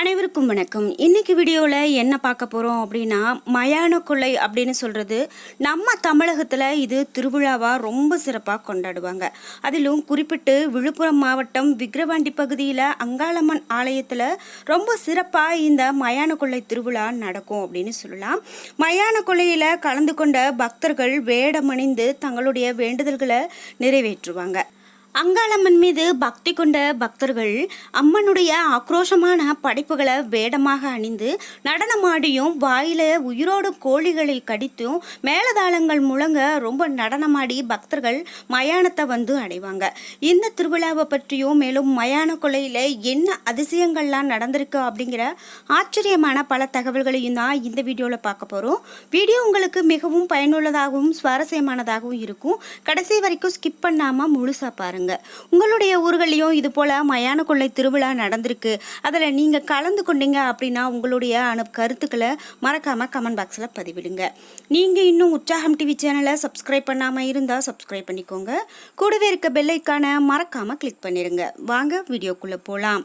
அனைவருக்கும் வணக்கம். இன்னைக்கு வீடியோவில் என்ன பார்க்க போகிறோம் அப்படின்னா மயான கொள்ளை அப்படின்னு சொல்கிறது நம்ம தமிழகத்தில் இது திருவிழாவாக ரொம்ப சிறப்பாக கொண்டாடுவாங்க. அதிலும் குறிப்பிட்டு விழுப்புரம் மாவட்டம் விக்கிரவாண்டி பகுதியில் அங்காளம்மன் ஆலயத்தில் ரொம்ப சிறப்பாக இந்த மயான கொள்ளை திருவிழா நடக்கும் அப்படின்னு சொல்லலாம். மயான கொள்ளையில் கலந்து கொண்ட பக்தர்கள் வேடமணிந்து தங்களுடைய வேண்டுதல்களை நிறைவேற்றுவாங்க. அங்காளம்மன் மீது பக்தி கொண்ட பக்தர்கள் அம்மனுடைய ஆக்ரோஷமான படைப்புகளை வேடமாக அணிந்து நடனமாடியும் வாயில உயிரோடு கோழிகளை கடித்தும் மேலதாளங்கள் முழங்க ரொம்ப நடனமாடி பக்தர்கள் மயானத்தை வந்து அடைவாங்க. இந்த திருவிழாவை பற்றியும் மேலும் மயான கொலையில என்ன அதிசயங்கள்லாம் நடந்திருக்கு அப்படிங்கிற ஆச்சரியமான பல தகவல்களையும் தான் இந்த வீடியோவில் பார்க்க போகிறோம் வீடியோ உங்களுக்கு மிகவும் பயனுள்ளதாகவும் சுவாரஸ்யமானதாகவும் இருக்கும். கடைசி வரைக்கும் ஸ்கிப் பண்ணாமல் முழுசாக பாருங்க. உங்களுடைய ஊர்களையும் இது போல் மயான கொள்ளை திருவிழா நடந்திருக்கு. அதில் நீங்கள் கலந்து கொண்டீங்க அப்படின்னா உங்களுடைய அனு கருத்துக்களை மறக்காமல் கமெண்ட் பாக்ஸில் பதிவிடுங்க. நீங்கள் இன்னும் உற்சாகம் டிவி சேனலை சப்ஸ்கிரைப் பண்ணாமல் இருந்தால் சப்ஸ்கிரைப் பண்ணிக்கோங்க. கூடவே இருக்க பெல்லைக்கான மறக்காமல் கிளிக் பண்ணிடுங்க வாங்க வீடியோக்குள்ளே போகலாம்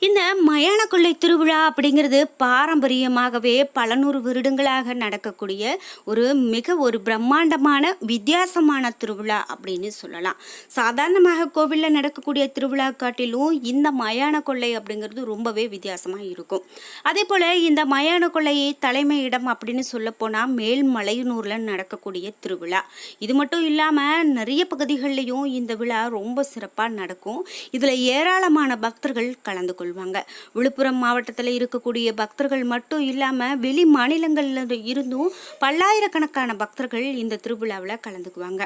இந்த மயான கொள்ளை திருவிழா அப்படிங்கிறது பாரம்பரியமாகவே பல நூறு வருடங்களாக நடக்கக்கூடிய ஒரு மிக ஒரு பிரம்மாண்டமான வித்தியாசமான திருவிழா அப்படின்னு சொல்லலாம். சாதாரணமாக கோவிலில் நடக்கக்கூடிய திருவிழா காட்டிலும் இந்த மயான கொள்ளை அப்படிங்கிறது ரொம்பவே வித்தியாசமாக இருக்கும். அதே போல் இந்த மயான கொள்ளையை தலைமையிடம் அப்படின்னு சொல்லப்போனால் மேல்மலையனூரில் நடக்கக்கூடிய திருவிழா. இது மட்டும் இல்லாமல் நிறைய பகுதிகளிலையும் இந்த விழா ரொம்ப சிறப்பாக நடக்கும். இதில் ஏராளமான பக்தர்கள் கலந்து கொள்வாங்க விழுப்புரம் மாவட்டத்தில் இருக்கக்கூடிய பக்தர்கள் மட்டும் இல்லாமல் வெளி மாநிலங்களில் இருந்தும் பல்லாயிரக்கணக்கான பக்தர்கள் இந்த திருவிழாவில் கலந்துக்குவாங்க.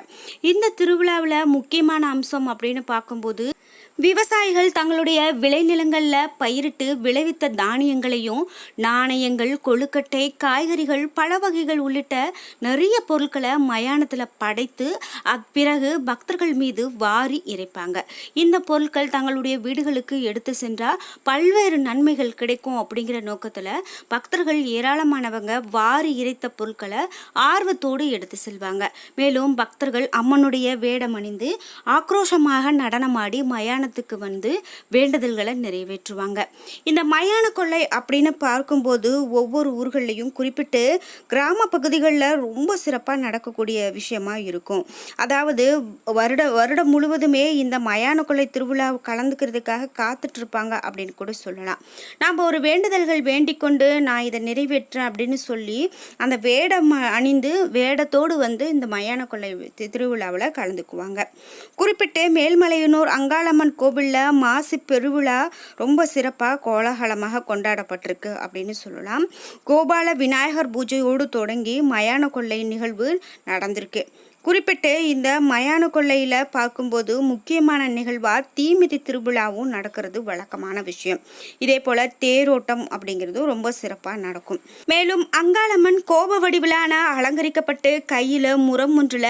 இந்த திருவிழாவில் முக்கியமான அம்சம் அப்படின்னு பார்க்கும்போது விவசாயிகள் தங்களுடைய விளைநிலங்களில் பயிரிட்டு விளைவித்த தானியங்களையும் நாணயங்கள் கொழுக்கட்டை காய்கறிகள் பழ வகைகள் உள்ளிட்ட நிறைய பொருட்களை மயானத்தில் படைத்து அப்பிறகு பக்தர்கள் மீது வாரி இறைப்பாங்க. இந்த பொருட்கள் தங்களுடைய வீடுகளுக்கு எடுத்து சென்றால் பல்வேறு நன்மைகள் கிடைக்கும் அப்படிங்கிற நோக்கத்தில் பக்தர்கள் ஏராளமானவங்க வாரி இறைத்த பொருட்களை ஆர்வத்தோடு எடுத்து செல்வாங்க. மேலும் பக்தர்கள் அம்மனுடைய வேடம் அணிந்து ஆக்ரோஷமாக நடனமாடி மயானத்துக்கு வந்து வேண்டுதல்களை நிறைவேற்றுவாங்க. இந்த மயான கொள்ளை அப்படின்னு பார்க்கும்போது ஒவ்வொரு ஊர்கள்லையும் குறிப்பிட்டு கிராம பகுதிகளில் ரொம்ப சிறப்பாக நடக்கக்கூடிய விஷயமா இருக்கும். அதாவது வருட வருடம் முழுவதுமே இந்த மயான கொள்ளை திருவிழா கலந்துக்கிறதுக்காக காத்துட்ருப்பாங்க அப்படின்னு கூட சொல்லலாம். நாம் ஒரு வேண்டுதல்கள் வேண்டிக் கொண்டு நான் இதை நிறைவேற்றேன் அப்படின்னு சொல்லி அந்த வேடம் அணிந்து வேடத்தோடு வந்து இந்த மயான கொள்ளை திருவிழாவில் கலந்துக்குவாங்க. குறிப்பிட்டு மேல்மலையனூர் அங்காளம்மன் கோவிலில் மாசி பெருவிழா ரொம்ப சிறப்பாக கோலாகலமாக கொண்டாடப்பட்டிருக்கு அப்படின்னு சொல்லலாம். கோபால விநாயகர் பூஜையோடு தொடங்கி மயான கொள்ளை நிகழ்வு நடந்திருக்கு. குறிப்பிட்டு இந்த மயான கொள்ளையில் பார்க்கும்போது முக்கியமான நிகழ்வாக தீமிதி திருவிழாவும் நடக்கிறது வழக்கமான விஷயம். இதே போல் தேரோட்டம் அப்படிங்கிறது ரொம்ப சிறப்பாக நடக்கும். மேலும் அங்காளம்மன் கோப வடிவிலான அலங்கரிக்கப்பட்டு கையில் முரம் ஒன்றில்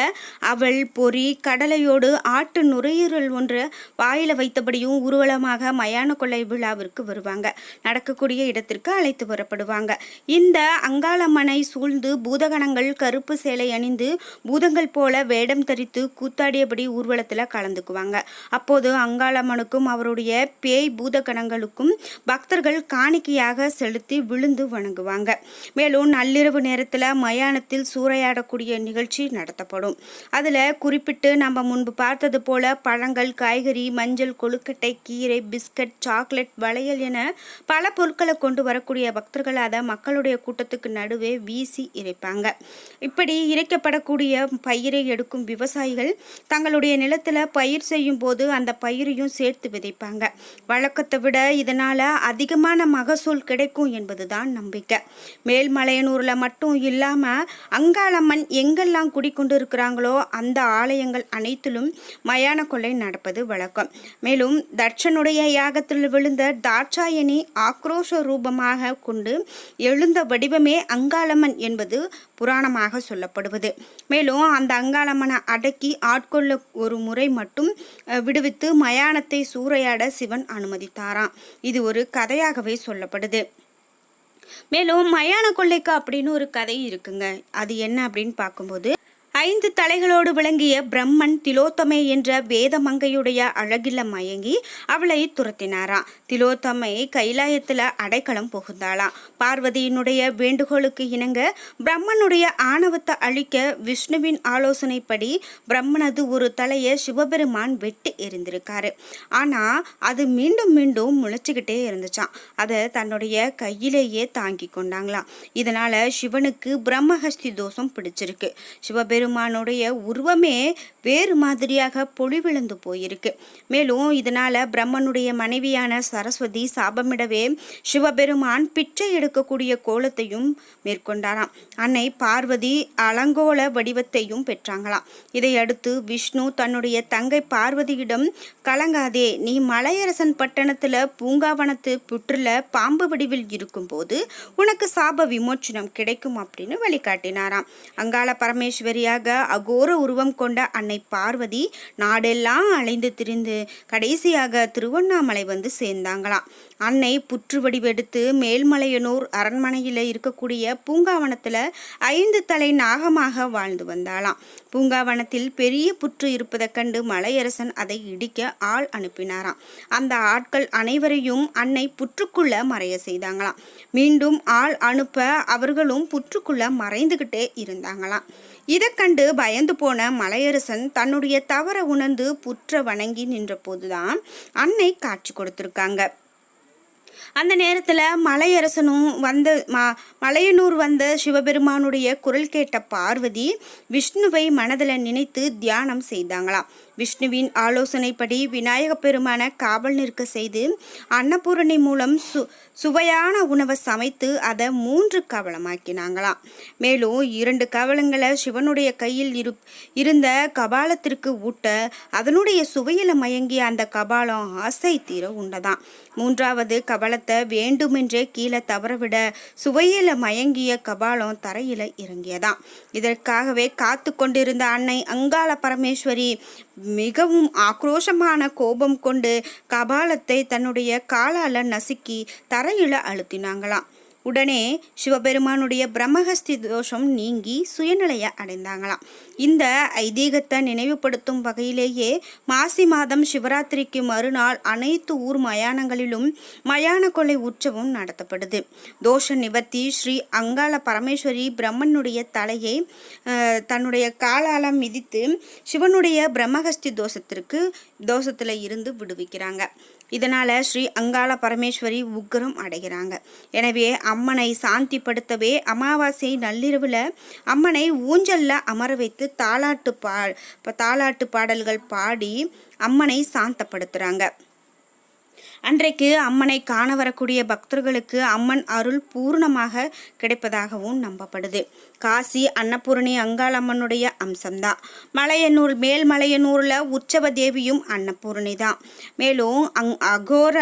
அவள் பொறி கடலையோடு ஆட்டு நுரையீரல் ஒன்று வாயில் வைத்தபடியும் ஊர்வலமாக மயான கொள்ளை விழாவிற்கு வருவாங்க. நடக்கக்கூடிய இடத்திற்கு அழைத்து வரப்படுவாங்க. இந்த அங்காளம்மனை சூழ்ந்து பூதகணங்கள் கருப்பு சேலை அணிந்து பூதங்கள் போல வேடம் தரித்து கூத்தாடியபடி ஊர்வலத்தில் கலந்துக்குவாங்க. அப்போது அங்காளம்மனுக்கும் அவருடைய பேய் பூதகணங்களுக்கும் பக்தர்கள் காணிக்கையாக செலுத்தி விழுந்து வணங்குவாங்க. மேலும் நள்ளிரவு நேரத்தில் மயானத்தில் சூறையாடக்கூடிய நிகழ்ச்சி நடத்தப்படும். அதில் குறிப்பிட்டு நம்ம முன்பு பார்த்தது போல பழங்கள் காய்கறி மஞ்சள் கொழுக்கட்டை கீரை பிஸ்கட் சாக்லேட் வளையல் என பல பொருட்களை கொண்டு வரக்கூடிய பக்தர்கள் அதை மக்களுடைய கூட்டத்துக்கு நடுவே வீசி இறைப்பாங்க. இப்படி இறைக்கப்படக்கூடிய பையில் பயிரை எடுக்கும் விவசாயிகள் தங்களுடைய நிலத்தில் பயிர் செய்யும் போது அந்த பயிரையும் சேர்த்து விதைப்பாங்க. வழக்கத்தை விட இதனால் அதிகமான மகசூல் கிடைக்கும் என்பதுதான் நம்பிக்கை. மேல்மலையனூரில் மட்டும் இல்லாமல் அங்காளம்மன் எங்கெல்லாம் குடிக்கொண்டு இருக்கிறாங்களோ அந்த ஆலயங்கள் அனைத்திலும் மயான கொள்ளை நடப்பது வழக்கம். மேலும் தட்சனுடைய யாகத்தில் விழுந்த தாட்சாயணி ஆக்ரோஷ ரூபமாக கொண்டு எழுந்த வடிவமே அங்காளம்மன் என்பது புராணமாக சொல்லப்படுவது. மேலும் அந்த அங்காளம்மனை அடக்கி ஆட்கொள்ள ஒரு முறை மட்டும் விடுவித்து மயானத்தை சூறையாட சிவன் அனுமதித்தாராம். இது ஒரு கதையாகவே சொல்லப்படுது. மேலும் மயான கொள்ளைக்கு அப்படின்னு ஒரு கதை இருக்குங்க. அது என்ன அப்படின்னு பார்க்கும்போது ஐந்து தலைகளோடு விளங்கிய பிரம்மன் திலோத்தமை என்ற வேதமங்கையுடைய அழகில மயங்கி அவளை துரத்தினாராம் திலோத்தமை கைலாயத்தில் அடைக்கலம் புகுந்தாளாம் பார்வதியினுடைய வேண்டுகோளுக்கு இணங்க பிரம்மனுடைய ஆணவத்தை அழிக்க விஷ்ணுவின் ஆலோசனைப்படி பிரம்மனது ஒரு தலையை சிவபெருமான் வெட்டி எரிந்திருக்காரு ஆனால் அது மீண்டும் மீண்டும் முளைச்சிக்கிட்டே இருந்துச்சான் அதை தன்னுடைய கையிலேயே தாங்கி கொண்டாங்களாம். இதனால் சிவனுக்கு பிரம்மஹஸ்தி தோஷம் பிடிச்சிருக்கு. சிவபெருமான் சிவபெருமானுடைய உருவமே வேறு மாதிரியாக பொழிவிழந்து போயிருக்கு. மேலும் இதனால் பிரம்மனுடைய மனைவியான சரஸ்வதி சாபமிடவே சிவபெருமான் பிச்சை எடுக்கக்கூடிய கோலத்தையும் மேற்கொண்டாராம். அன்னை பார்வதி அலங்கோல வடிவத்தையும் பெற்றாங்களாம். இதையடுத்து விஷ்ணு தன்னுடைய தங்கை பார்வதியிடம் கலங்காதே நீ மலையரசன் பட்டணத்தில் பூங்காவனத்து புற்றுல பாம்பு வடிவில் இருக்கும்போது உனக்கு சாப விமோச்சனம் கிடைக்கும் அப்படின்னு வழிகாட்டினாராம். அங்காள பரமேஸ்வரியா அழக அகோர உருவம் கொண்ட அன்னை பார்வதி நாடெல்லாம் அலைந்து திரிந்து கடைசியாக திருவண்ணாமலை வந்து சேர்ந்தாங்களாம் அன்னை புற்று வடிவெடுத்து மேல்மலையனூர் அரண்மனையில் இருக்கக்கூடிய பூங்காவனத்தில் ஐந்து தலை நாகமாக வாழ்ந்து வந்தாளாம். பூங்காவனத்தில் பெரிய புற்று இருப்பதைக் கண்டு மலையரசன் அதை இடிக்க ஆள் அனுப்பினாராம். அந்த ஆட்கள் அனைவரையும் அன்னை புற்றுக்குள்ள மறைய செய்தாங்களாம். மீண்டும் ஆள் அனுப்ப அவர்களும் புற்றுக்குள்ள மறைந்துகிட்டே இருந்தாங்களாம். இதை கண்டு பயந்து போன மலையரசன் தன்னுடைய தவற உணர்ந்து புற்ற வணங்கி நின்றபோதுதான் அன்னை காட்சி கொடுத்துருக்காங்க. அந்த நேரத்தில் மலையரசனும் வந்த ம மலையனூர் வந்த சிவபெருமானுடைய குரல் கேட்ட பார்வதி விஷ்ணுவை மனதில் நினைத்து தியானம் செய்தாங்களாம். விஷ்ணுவின் ஆலோசனைப்படி விநாயக பெருமான காவல் நிற்க செய்து அன்னபூரணி மூலம் சு சுவையான உணவை சமைத்து அதை மூன்று கவலமாக்கினாங்களாம் மேலும் இரண்டு கவலங்களை சிவனுடைய கையில் இரு இருந்த கபாலத்திற்கு ஊட்ட அதனுடைய சுவையில் மயங்கிய அந்த கபாலம் ஆசை தீர உண்டதான் மூன்றாவது கபாலத்தை வேண்டுமென்றே கீழே தவறவிட சுவையில் மயங்கிய கபாலம் தரையில் இறங்கியதாம். இதற்காகவே காத்து கொண்டிருந்த அன்னை அங்காள பரமேஸ்வரி மிகவும் ஆக்ரோஷமான கோபம் கொண்டு கபாலத்தை தன்னுடைய காலால நசுக்கி தரையில அழுத்தினாங்களாம். உடனே சிவபெருமானுடைய பிரம்மஹஸ்தி தோஷம் நீங்கி சுயநிலையை அடைந்தாங்களாம். இந்த ஐதீகத்தை நினைவுபடுத்தும் வகையிலேயே மாசி மாதம் சிவராத்திரிக்கு மறுநாள் அனைத்து ஊர் மயானங்களிலும் மயான கொலை உற்சவம் நடத்தப்படுது. தோஷ நிவர்த்தி ஸ்ரீ அங்காள பரமேஸ்வரி பிரம்மனுடைய தலையை தன்னுடைய காலாலம் மிதித்து சிவனுடைய பிரம்மஹஸ்தி தோஷத்திற்கு தோஷத்தில் இருந்து விடுவிக்கிறாங்க. இதனால் ஸ்ரீ அங்காள பரமேஸ்வரி உக்ரம் அடைகிறாங்க. எனவே அம்மனை சாந்திப்படுத்தவே அமாவாசை நள்ளிரவில் அம்மனை ஊஞ்சலில் அமர வைத்து தாலாட்டு பா தாலாட்டு பாடல்கள் பாடி அம்மனை சாந்தப்படுத்துகிறாங்க அன்றைக்கு அம்மனை காண வரக்கூடிய பக்தர்களுக்கு அம்மன் அருள் பூர்ணமாக கிடைப்பதாகவும் நம்பப்படுது. காசி அன்னபூரணி அங்காளம்மனுடைய அம்சம்தான். மலையனூர் மேல்மலையனூரில் உற்சவ தேவியும் அன்னபூரணி தான் மேலும் அங் அகோர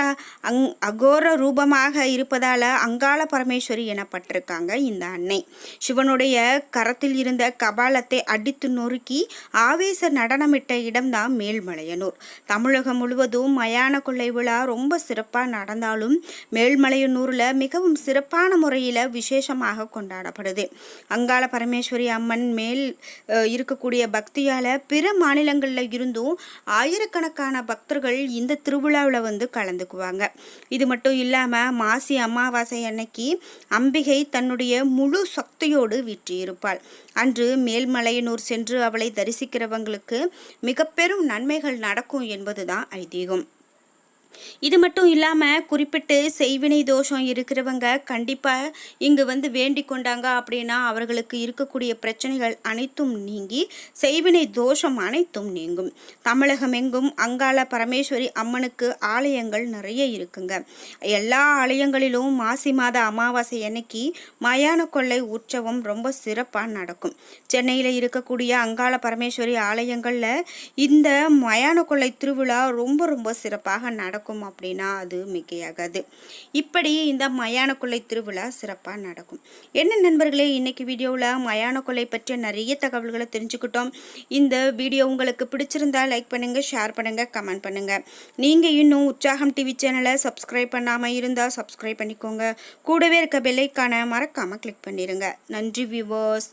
அங் அகோர ரூபமாக இருப்பதால் அங்காள பரமேஸ்வரி எனப்பட்டிருக்காங்க இந்த அன்னை. சிவனுடைய கரத்தில் இருந்த கபாலத்தை அடித்து நொறுக்கி ஆவேச நடனமிட்ட இடம்தான் மேல்மலையனூர். தமிழகம் முழுவதும் மயான கொள்ளை விழா ரொம்ப சிறப்பாக நடந்தாலும் மேல்மலையனூரில் மிகவும் சிறப்பான முறையில் விசேஷமாக கொண்டாடப்படுது. அங்காள பரமேஸ்வரி அம்மன் மேல் இருக்கக்கூடிய பக்தியால் பிற மாநிலங்களில் இருந்தும் ஆயிரக்கணக்கான பக்தர்கள் இந்த திருவிழாவில் வந்து கலந்துக்குவாங்க. இது மட்டும் இல்லாமல் மாசி அமாவாசை அன்னைக்கு அம்பிகை தன்னுடைய முழு சக்தியோடு வீற்றியிருப்பாள் அன்று மேல்மலையனூர் சென்று அவளை தரிசிக்கிறவங்களுக்கு மிக பெரும் நன்மைகள் நடக்கும் என்பதுதான் ஐதீகம். இது மட்டும் இல்லாமல் குறிப்பிட்டு செய்வினை தோஷம் இருக்கிறவங்க கண்டிப்பாக இங்கு வந்து வேண்டிக் கொண்டாங்க அப்படின்னா அவர்களுக்கு இருக்கக்கூடிய பிரச்சனைகள் அனைத்தும் நீங்கி செய்வினை தோஷம் அனைத்தும் நீங்கும். தமிழகம் எங்கும் அங்காள பரமேஸ்வரி அம்மனுக்கு ஆலயங்கள் நிறைய இருக்குங்க. எல்லா ஆலயங்களிலும் மாசி மாத அமாவாசை அன்னைக்கு மயான கொள்ளை உற்சவம் ரொம்ப சிறப்பாக நடக்கும். சென்னையில் இருக்கக்கூடிய அங்காள பரமேஸ்வரி ஆலயங்களில் இந்த மயான கொள்ளை திருவிழா ரொம்ப ரொம்ப சிறப்பாக நடக்கும். அப்படின்னா அது மிகையாகாது. இப்படி இந்த மயான கொள்ளை திருவிழா சிறப்பாக நடக்கும். என்ன நண்பர்களே இன்றைக்கி வீடியோவில் மயான கொள்ளை பற்றிய நிறைய தகவல்களை தெரிஞ்சுக்கிட்டோம். இந்த வீடியோ உங்களுக்கு பிடிச்சிருந்தா லைக் பண்ணுங்கள் ஷேர் பண்ணுங்கள் கமெண்ட் பண்ணுங்கள் நீங்கள் இன்னும் உற்சாகம் டிவி சேனலை சப்ஸ்கிரைப் பண்ணாமல் இருந்தால் சப்ஸ்கிரைப் பண்ணிக்கோங்க. கூடவே இருக்க பெல்லைக்கான மறக்காமல் கிளிக் பண்ணிடுங்க நன்றி வியூவர்ஸ்